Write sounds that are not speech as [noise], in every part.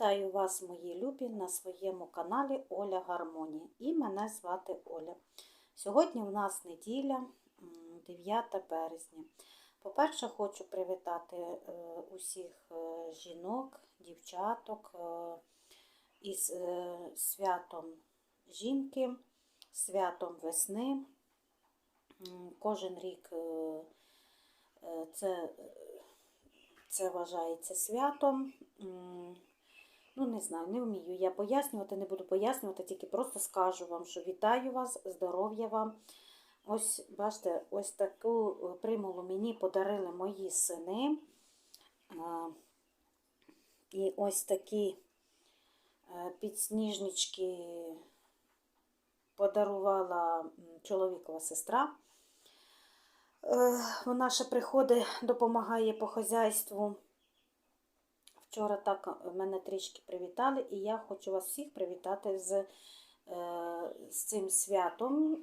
Вітаю вас, мої любі, на своєму каналі Оля Гармонія. І мене звати Оля. Сьогодні у нас неділя, 9 березня. По-перше, хочу привітати е, усіх е, жінок, дівчаток е, із святом жінки, святом весни. Кожен рік це це вважається святом. Ну, не знаю, не вмію я пояснювати, не буду пояснювати, тільки просто скажу вам, що вітаю вас, здоров'я вам. Ось, бачите, ось таку е, примулу мені подарили мої сини. І ось такі е, підсніжнички подарувала чоловікова сестра. Е, Вона ще приходить, допомагає по хазяйству. Вчора так мене трішки привітали, і я хочу вас всіх привітати з, е, з цим святом.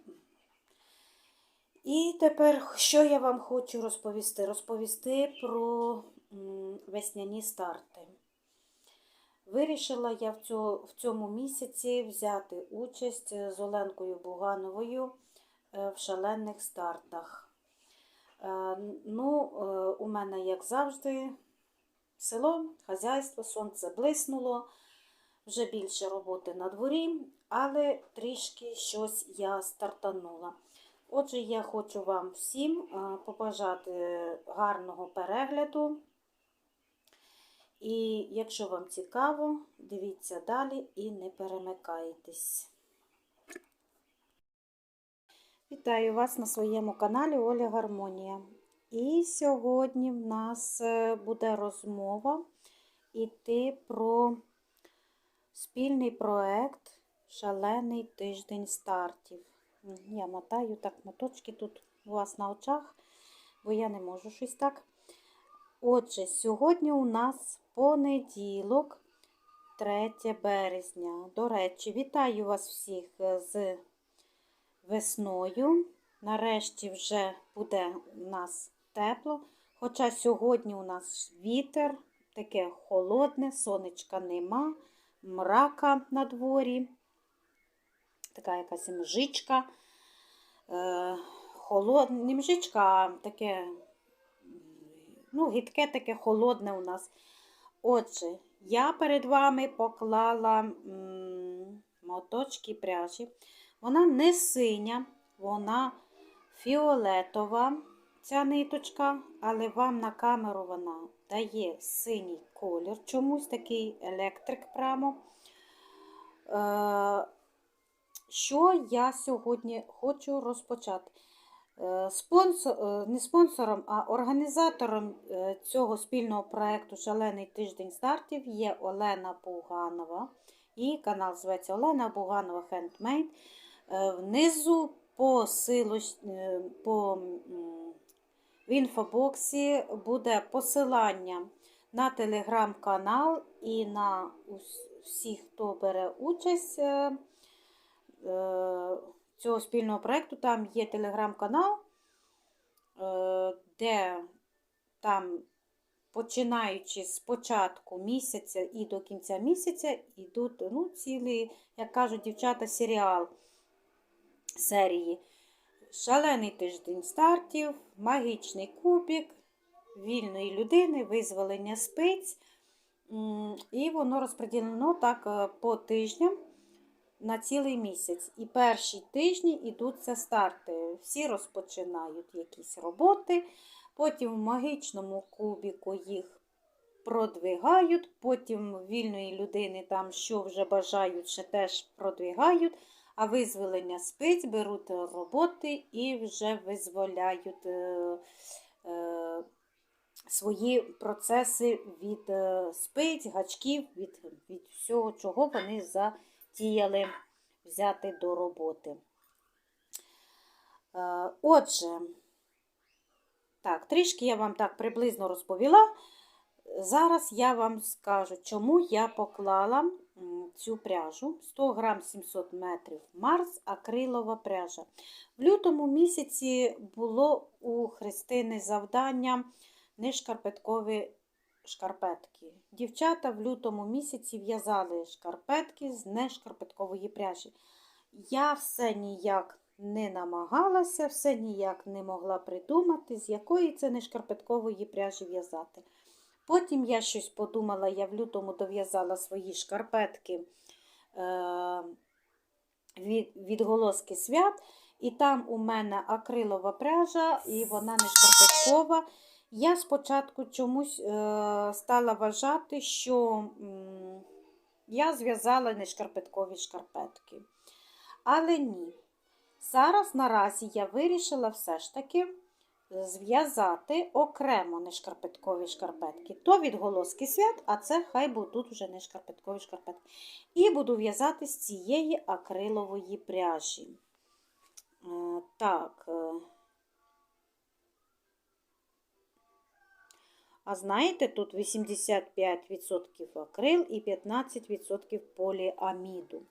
І тепер, що я вам хочу розповісти? Розповісти про весняні старти. Вирішила я в цьому, місяці взяти участь з Оленкою Бугановою е, в шалених стартах. Е, Ну, е, у мене, як завжди, село, хазяйство, сонце блиснуло, вже більше роботи на дворі, але трішки щось я стартанула. Отже, я хочу вам всім побажати гарного перегляду. І якщо вам цікаво, дивіться далі і не перемикайтесь. Вітаю вас на своєму каналі Оля Гармонія. І сьогодні в нас е, буде розмова іти про спільний проект Шалений тиждень стартів. Я мотаю так моточки тут у вас на очах, бо я не можу щось так. Отже, сьогодні у нас понеділок, 3 березня. До речі, вітаю вас всіх е, з весною. Нарешті вже буде у нас тепло. Хоча сьогодні у нас вітер, таке холодне, сонечка нема, мрака на дворі, така якась мжичка. Е, холодне, не мжичка, а таке, ну, гидке таке холодне у нас. Отже, я перед вами поклала моточки пряжі. Вона не синя, вона фіолетова, ця ниточка, але вам на камеру вона дає синій колір, чомусь такий електрик прямо. Е, Що я сьогодні хочу розпочати? Е, Спонсор, е, не спонсором, а організатором цього спільного проєкту Шалений тиждень стартів є Олена Буганова. Її канал зветься Олена Буганова. Е, Внизу по силоч... е, по... в інфобоксі буде посилання на телеграм-канал і на всіх, хто бере участь е, е, цього спільного проєкту. Там є телеграм-канал, е, де там, починаючи з початку місяця і до кінця місяця, йдуть ну, цілий, як кажуть дівчата, серіал серії. Шалений тиждень стартів, магічний кубик, вільної людини, визволення спиць. І воно розподілено так е, по тижням на цілий місяць. І перші тижні йдуть це старти. Всі розпочинають якісь роботи, потім в магічному кубіку їх продвигають, потім вільної людини там, що вже бажають, ще теж продвигають. А визволення спиць беруть роботи і вже визволяють е, е, свої процеси від е, спиць, гачків, від, від всього, чого вони затіяли взяти до роботи. Е, отже, так, трішки я вам так приблизно розповіла. Зараз я вам скажу, чому я поклала цю пряжу 100 грам 700 метрів Марс акрилова пряжа. В лютому місяці було у Христини завдання нешкарпеткові шкарпетки. Дівчата в лютому місяці в'язали шкарпетки з нешкарпеткової пряжі. Я все ніяк не намагалася, все ніяк не могла придумати, з якої це нешкарпеткової пряжі в'язати. Потім я щось подумала, я в лютому дов'язала свої шкарпетки е- від, відголоски свят, і там у мене акрилова пряжа, і вона не шкарпеткова. Я спочатку чомусь е, стала вважати, що я зв'язала нешкарпеткові шкарпетки. Але ні. Зараз наразі я вирішила все ж таки зв'язати окремо нешкарпеткові шкарпетки. То відголоски свят, а це хай будуть вже не шкарпеткові шкарпетки. І буду в'язати з цієї акрилової пряжі. Е, так. е. А знаєте, тут 85% акрил і 15% поліаміду.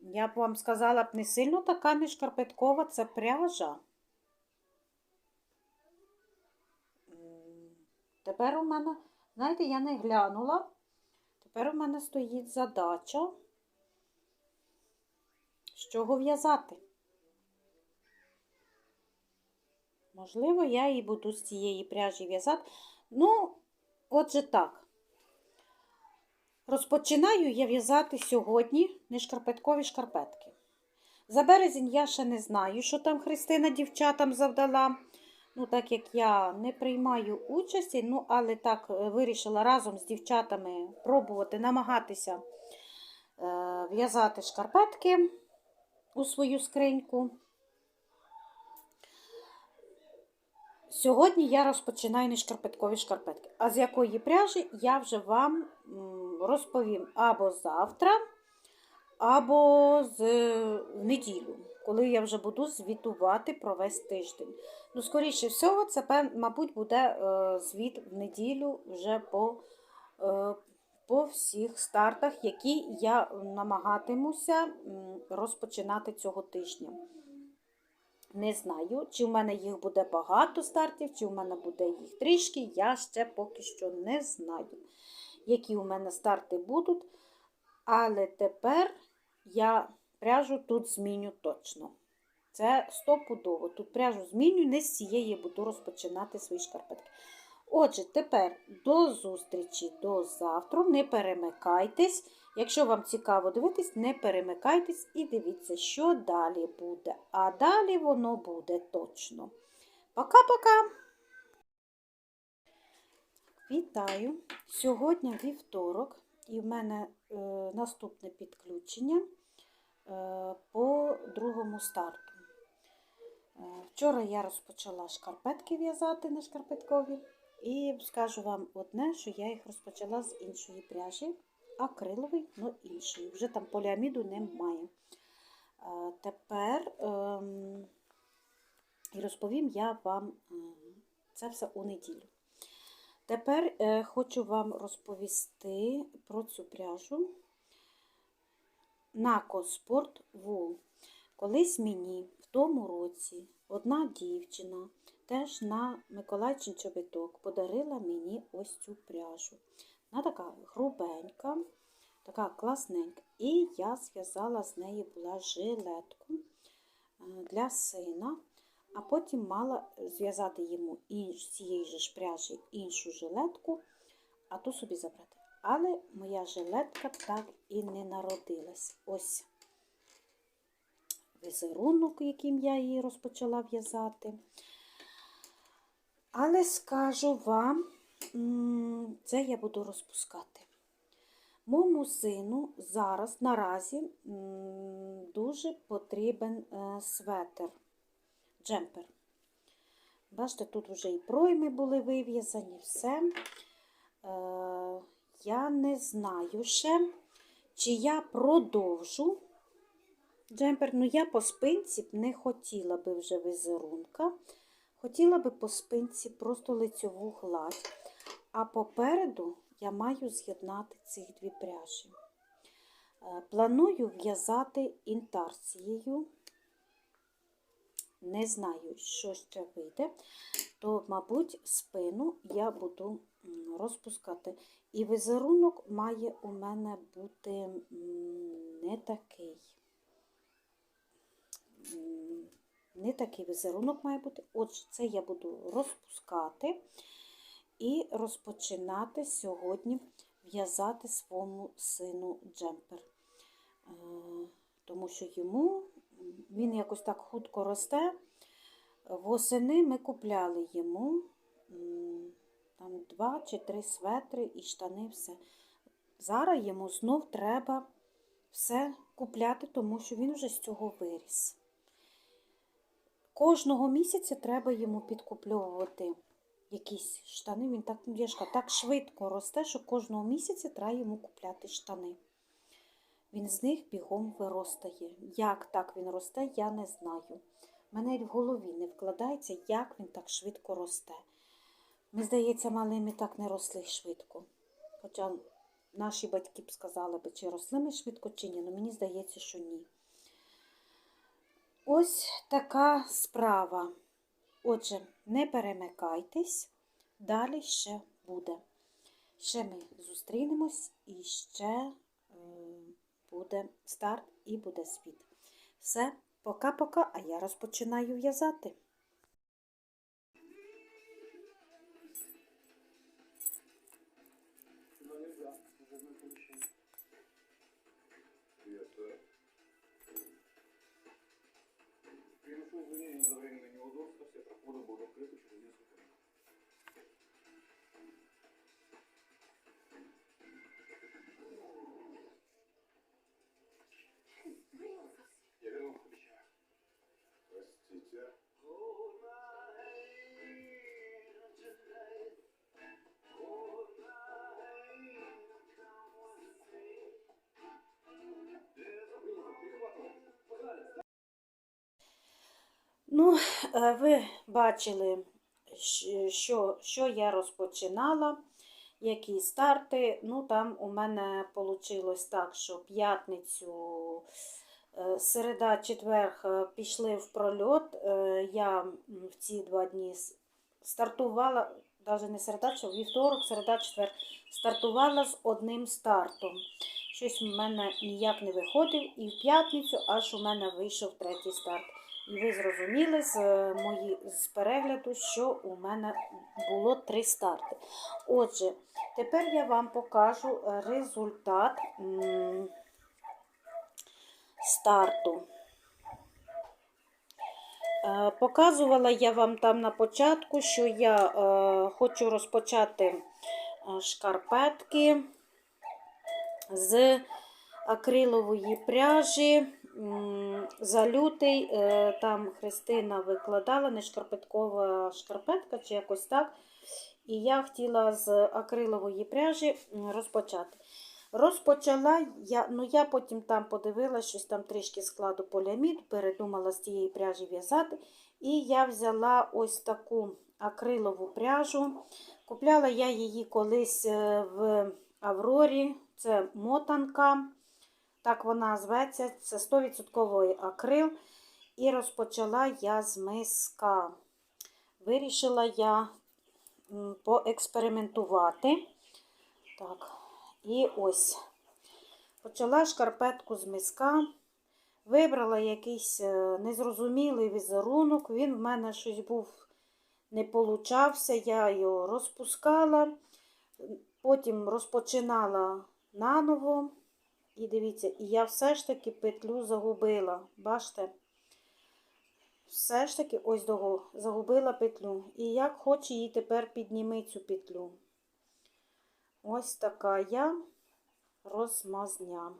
Я б вам сказала б не сильно така не шкарпеткова, це пряжа. Тепер у мене, знаєте, я не глянула. Тепер у мене стоїть задача, з чого в'язати. Можливо, я і буду з цієї пряжі в'язати. Ну, отже так. Розпочинаю я в'язати сьогодні нешкарпеткові шкарпетки. За березень я ще не знаю, що там Христина дівчатам завдала. Ну, так як я не приймаю участі, ну, але так е, вирішила разом з дівчатами пробувати намагатися е, в'язати шкарпетки у свою скриньку. Сьогодні я розпочинаю нешкарпеткові шкарпетки. А з якої пряжі я вже вам розповім або завтра, або з, в неділю, коли я вже буду звітувати про весь тиждень. Ну, скоріше всього, це, мабуть, буде е, звіт в неділю вже по, е, по всіх стартах, які я намагатимуся розпочинати цього тижня. Не знаю, чи в мене їх буде багато стартів, чи в мене буде їх трішки. Я ще поки що не знаю, які у мене старти будуть. Але тепер я пряжу тут зміню точно. Це стопудово. Тут пряжу зміню, не з цієї буду розпочинати свої шкарпетки. Отже, тепер до зустрічі до завтра. Не перемикайтесь. Якщо вам цікаво дивитись, не перемикайтесь і дивіться, що далі буде. А далі воно буде точно. Пока-пока! Вітаю! Сьогодні вівторок, і в мене е, наступне підключення по другому старту. Е, Вчора я розпочала шкарпетки в'язати на шкарпеткові. І скажу вам одне, що я їх розпочала з іншої пряжі, акриловий, але іншої. Вже там поліаміду немає. Е, Тепер ем, розповім я вам це все у неділю. Тепер е, хочу вам розповісти про цю пряжу Нако Спорт Wool. Колись мені в тому році одна дівчина теж на Миколайчин чобіток подарила мені ось цю пряжу. Вона така грубенька, така класненька. І я зв'язала з неї була жилетку е, для сина, а потім мала зв'язати йому з цієї ж пряжі іншу жилетку, а ту собі забрати. Але моя жилетка так і не народилась. Ось візерунок, яким я її розпочала в'язати. Але скажу вам, це я буду розпускати. Моєму сину зараз наразі дуже потрібен е, светр, джемпер. Бачите, тут вже і пройми були вив'язані, все. Я не знаю ще, чи я продовжу джемпер. Ну, я по спинці не хотіла би вже візерунка. Хотіла би по спинці просто лицьову гладь, а попереду я маю з'єднати цих дві пряжі. Е, Планую в'язати інтарцією. Не знаю, що ще вийде. то, мабуть, спину я буду розпускати. І візерунок має у мене бути не такий. Не такий візерунок має бути. Отже, це я буду розпускати і розпочинати сьогодні в'язати своєму сину джемпер. Е, Тому що йому він якось так хутко росте. Восени ми купляли йому там два чи три светри і штани, все. Зараз йому знов треба все купляти, тому що він вже з цього виріс. Кожного місяця треба йому підкупльовувати якісь штани. Він так, кажу, так швидко росте, що кожного місяця треба йому купляти штани. Він з них бігом виростає. Як так він росте, я не знаю. Мене в голові не вкладається, як він так швидко росте. Ми, здається, малими так не росли швидко. Хоча наші батьки б сказали чи росли ми швидко, чи ні, але мені здається, що ні. Ось така справа. Отже, не перемикайтесь, далі ще буде. Ще ми зустрінемось і ще е, буде старт і буде світ. Все, пока-пока, а я розпочинаю в'язати. Ну, е, ви бачили, що, що я розпочинала, які старти. Ну, там у мене вийшло так, що п'ятницю, е, середа, четверг е, пішли в прольот. Я в ці два дні стартувала, навіть не середа, що вівторок, середа, четвер, стартувала з одним стартом. Щось у мене ніяк не виходив, і в п'ятницю аж у мене вийшов третій старт. І ви зрозуміли з, е, мої, з перегляду, що у мене було три старти. Отже, тепер я вам покажу результат старту. Е, Показувала я вам там на початку, що я е, хочу розпочати шкарпетки з акрилової пряжі. За лютий е, там Христина викладала не шкарпеткова шкарпетка чи якось так. І я хотіла з акрилової пряжі розпочати. Розпочала я, ну я потім там подивилася, щось там трішки складу поліамід, передумала з тієї пряжі в'язати. І я взяла ось таку акрилову пряжу. Купляла я її колись е, в Аврорі. Це мотанка. Так вона зветься. Це 100% акрил. І розпочала я з миска. Вирішила я поекспериментувати. Так, і ось. Почала шкарпетку з миска. Вибрала якийсь е, незрозумілий візерунок. Він в мене щось був не получався. Я його розпускала, потім розпочинала наново. І дивіться, і я все ж таки петлю загубила. Бачите? Все ж таки ось того загубила петлю. І як хоче її тепер підніми цю петлю. Ось така я розмазня.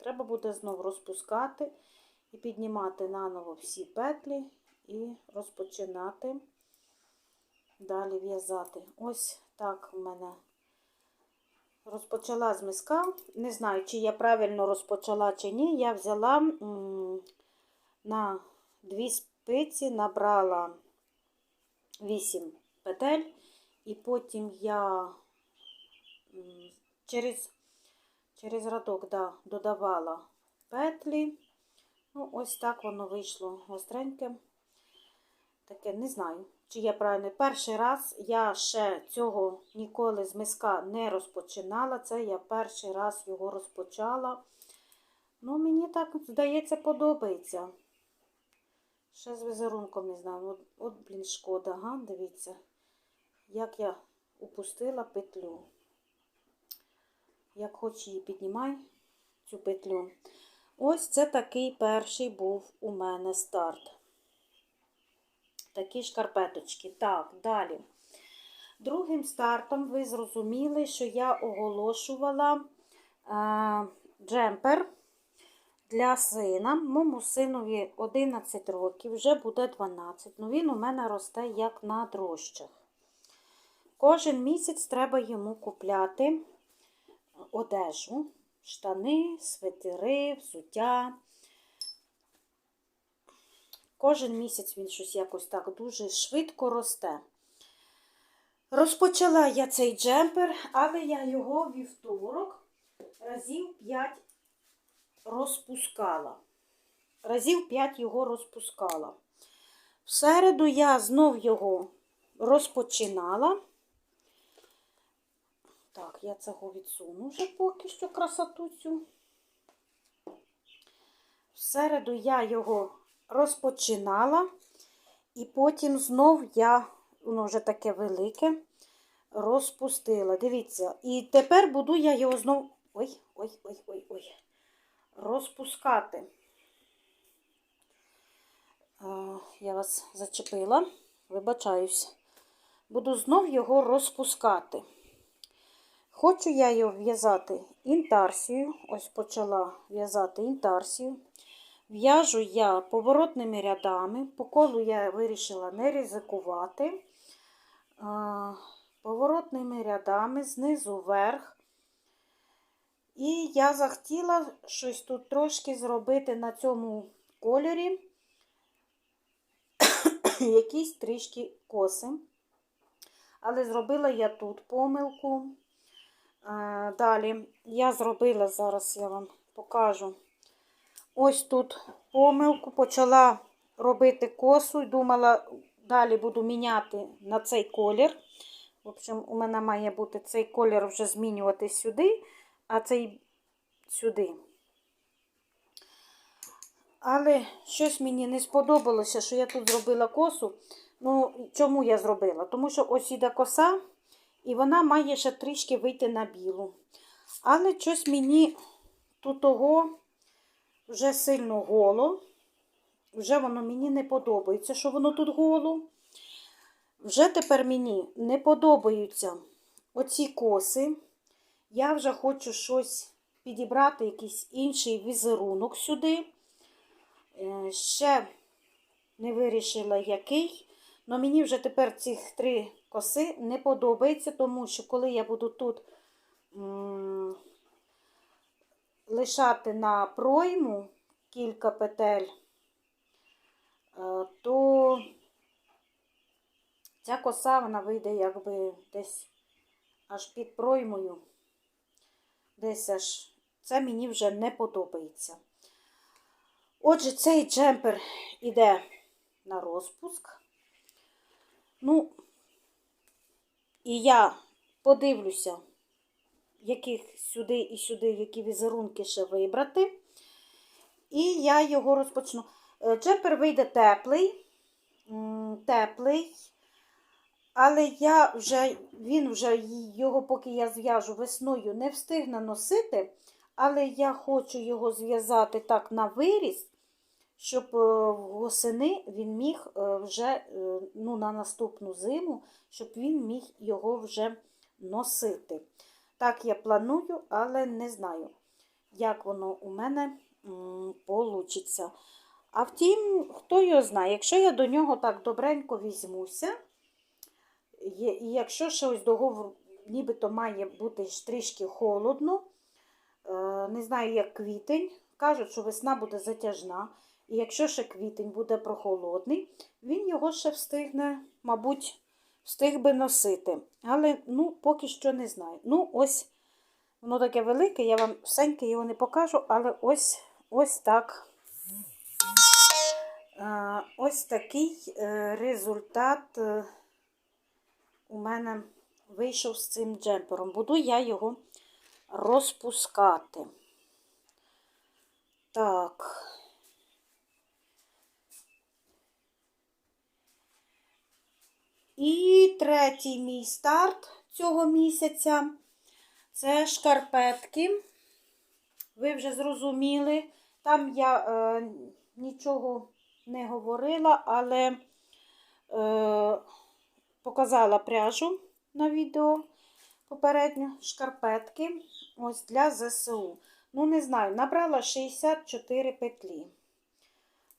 Треба буде знов розпускати і піднімати наново всі петлі і розпочинати далі в'язати. Ось так в мене розпочала з миска. Не знаю, чи я правильно розпочала, чи ні. Я взяла на дві спиці, набрала 8 петель, і потім я через, через радок да, додавала петлі. Ну, ось так воно вийшло гостреньке. Таке, не знаю, чи я правильно, перший раз я ще цього ніколи з миска не розпочинала. Це я перший раз його розпочала. Ну, мені так, здається, подобається. Ще з візерунком не знаю. От, от блін, шкода, га, дивіться, як я упустила петлю. Як хоч її піднімай, цю петлю. Ось це такий перший був у мене старт. Такі шкарпеточки. Так, далі. Другим стартом ви зрозуміли, що я оголошувала е, джемпер для сина. Моєму синові 11 років, вже буде 12. Ну він у мене росте як на дрожчах. Кожен місяць треба йому купляти одежу, штани, свитери, взуття. Кожен місяць він щось якось так дуже швидко росте. Розпочала я цей джемпер, але я його вівторок разів 5 розпускала. Разів 5 його розпускала. В середу я знов його розпочинала. Так, я цього відсуну вже поки що красоту цю. В середу я його розпочинала, і потім знов я, воно вже таке велике, розпустила. Дивіться, і тепер буду я його знов. Ой, ой, ой, ой, ой. Розпускати. Я вас зачепила, вибачаюсь. Буду знов його розпускати. Хочу я його в'язати інтарсію. Ось почала в'язати інтарсію. В'яжу я поворотними рядами. По колу я вирішила не ризикувати. Поворотними рядами знизу вверх. І я захотіла щось тут трошки зробити на цьому кольорі. [coughs] Якісь трішки коси. Але зробила я тут помилку. Далі я зробила, зараз я вам покажу. Ось тут помилку почала робити косу і думала, далі буду міняти на цей колір. В общем, у мене має бути цей колір вже змінювати сюди, а цей сюди. Але щось мені не сподобалося, що я тут зробила косу. Ну, чому я зробила? Тому що ось іде коса, і вона має ще трішки вийти на білу. Але щось мені тут того вже сильно голо. Вже воно мені не подобається, що воно тут голо. Вже тепер мені не подобаються оці коси. Я вже хочу щось підібрати, якийсь інший візерунок сюди. Е, Ще не вирішила, який. Але мені вже тепер ці три коси не подобається, тому що коли я буду тут лишати на пройму кілька петель, е, то ця коса вона вийде якби десь аж під проймою. Десь аж це мені вже не подобається. Отже, цей джемпер іде на розпуск. Ну, і я подивлюся, яких сюди і сюди, які візерунки ще вибрати. І я його розпочну. Е, Джемпер вийде теплий, теплий, але я вже, він вже його, поки я зв'яжу весною, не встигне носити. Але я хочу його зв'язати так на виріс, щоб е, восени він міг е, вже ну, на наступну зиму, щоб він міг його вже носити. Так я планую, але не знаю, як воно у мене вийде. А втім, хто його знає, якщо я до нього так добренько візьмуся, і якщо ще ось договор нібито має бути трішки холодно, е, не знаю, як квітень, кажуть, що весна буде затяжна. І якщо ще квітень буде прохолодний, він його ще встигне, мабуть, встиг би носити. Але ну, поки що не знаю. Ну, ось воно таке велике, я вам всеньке його не покажу, але ось, ось так Ось такий е, результат е, у мене вийшов з цим джемпером. Буду я його розпускати. Так. І третій мій старт цього місяця це шкарпетки. Ви вже зрозуміли. Там я е, нічого не говорила, але е, показала пряжу на відео попередньо шкарпетки ось для ЗСУ. Ну, не знаю, набрала 64 петлі.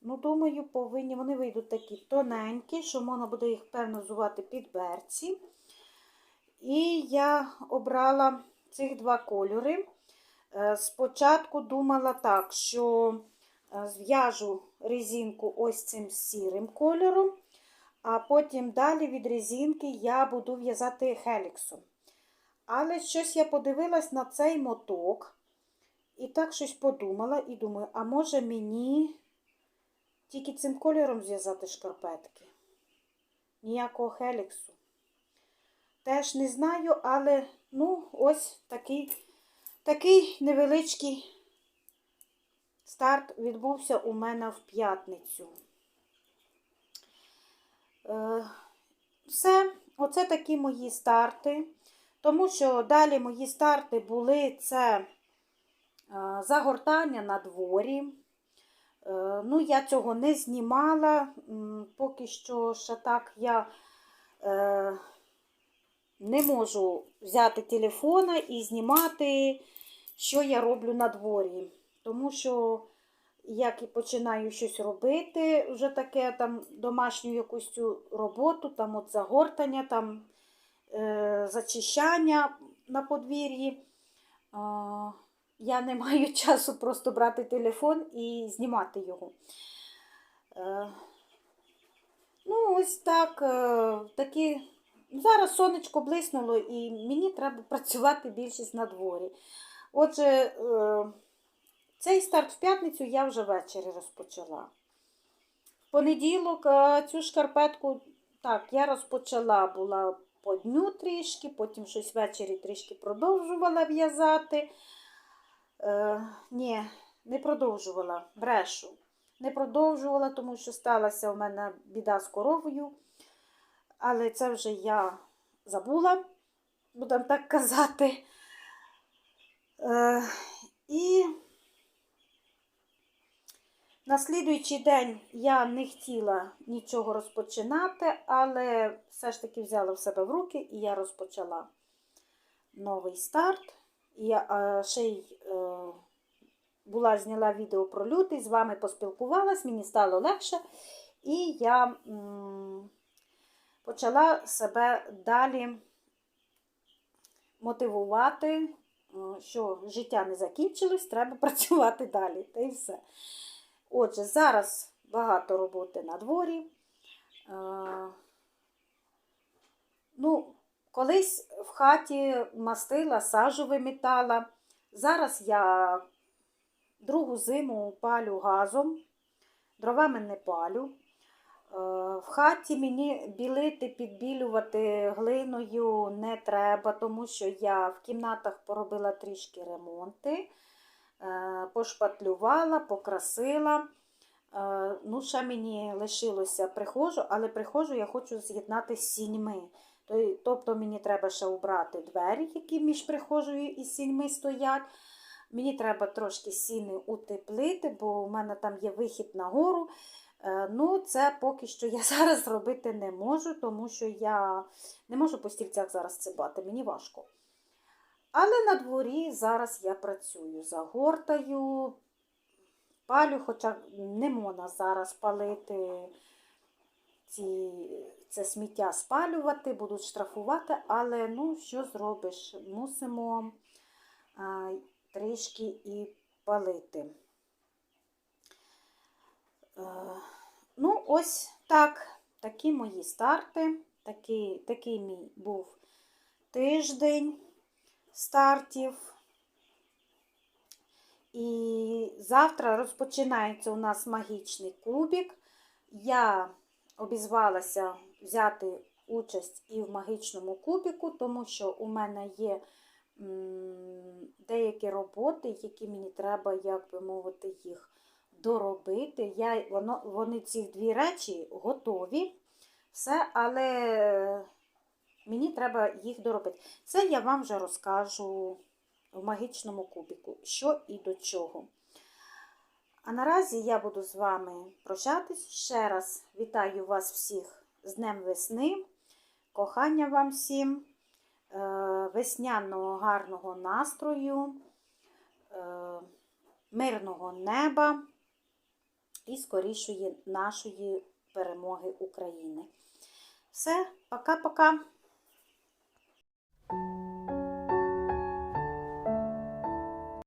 Ну, думаю, повинні вони вийдуть такі тоненькі, що можна буде їх певно зувати під берці. І я обрала цих два кольори. Е, Спочатку думала так, що е, зв'яжу резинку ось цим сірим кольором, а потім далі від резинки я буду в'язати хеліксом. Але щось я подивилась на цей моток і так щось подумала і думаю, а може мені тільки цим кольором зв'язати шкарпетки? Ніякого хеліксу. Теж не знаю, але ну, ось такий, такий невеличкий старт відбувся у мене в п'ятницю. Е, все, оце такі мої старти. Тому що далі мої старти були це е, загортання на дворі. Е, Ну, я цього не знімала. Поки що ще так я е, не можу взяти телефона і знімати, що я роблю на дворі. Тому що як і починаю щось робити, вже таке там домашню якусь цю роботу, там от загортання, там е, зачищання на подвір'ї. Я не маю [laughs] часу просто брати телефон і знімати його. Е, ну, ось так. Е, такі... Зараз сонечко блиснуло і мені треба працювати більшість на дворі. Отже, е, цей старт в п'ятницю я вже ввечері розпочала. В понеділок цю шкарпетку, так, я розпочала була по дню трішки, потім щось ввечері трішки продовжувала в'язати. Е, ні, не продовжувала, брешу. Не продовжувала, тому що сталася у мене біда з коровою. Але це вже я забула, будемо так казати. Е, і на слідуючий день я не хотіла нічого розпочинати, але все ж таки взяла в себе в руки і я розпочала новий старт. І я ще й е, була зняла відео про лютий, з вами поспілкувалась, мені стало легше. І я почала себе далі мотивувати, е, що життя не закінчилось, треба [laughs] працювати далі. Та й все. Отже, зараз багато роботи на дворі. Е, Ну, колись в хаті мастила, сажу вимітала. Зараз я другу зиму палю газом, дровами не палю. Е, В хаті мені білити, підбілювати глиною не треба, тому що я в кімнатах поробила трішки ремонти, е, пошпатлювала, покрасила. Е, Ну, ще мені лишилося прихожу, але прихожу я хочу з'єднати з сіньми. То- Тобто мені треба ще убрати двері, які між прихожою і сіньми стоять. Мені треба трошки сіни утеплити, бо у мене там є вихід на гору. Е, Ну, це поки що я [laughs] зараз робити не можу, тому що я не можу по стільцях зараз цибати, мені важко. Але на дворі зараз я працюю, загортаю, палю, хоча не можна зараз палити ці, це сміття спалювати, будуть штрафувати, але ну, що зробиш? Мусимо а, трішки і палити. Е, ну, ось так. Такі мої старти. Такий, такий мій був тиждень стартів. І завтра розпочинається у нас магічний кубик. я обізвалася взяти участь і в магічному кубіку, тому що у мене є деякі роботи, які мені треба, як би мовити, їх доробити. Я, воно, вони ці дві речі готові, все, але мені треба їх доробити. Це я вам вже розкажу в магічному кубіку, що і до чого. А наразі я буду з вами прощатись. Ще раз вітаю вас всіх з Днем весни. Кохання вам всім, е, весняного гарного настрою, е, мирного неба і скорішої нашої перемоги України. Все, пока-пока.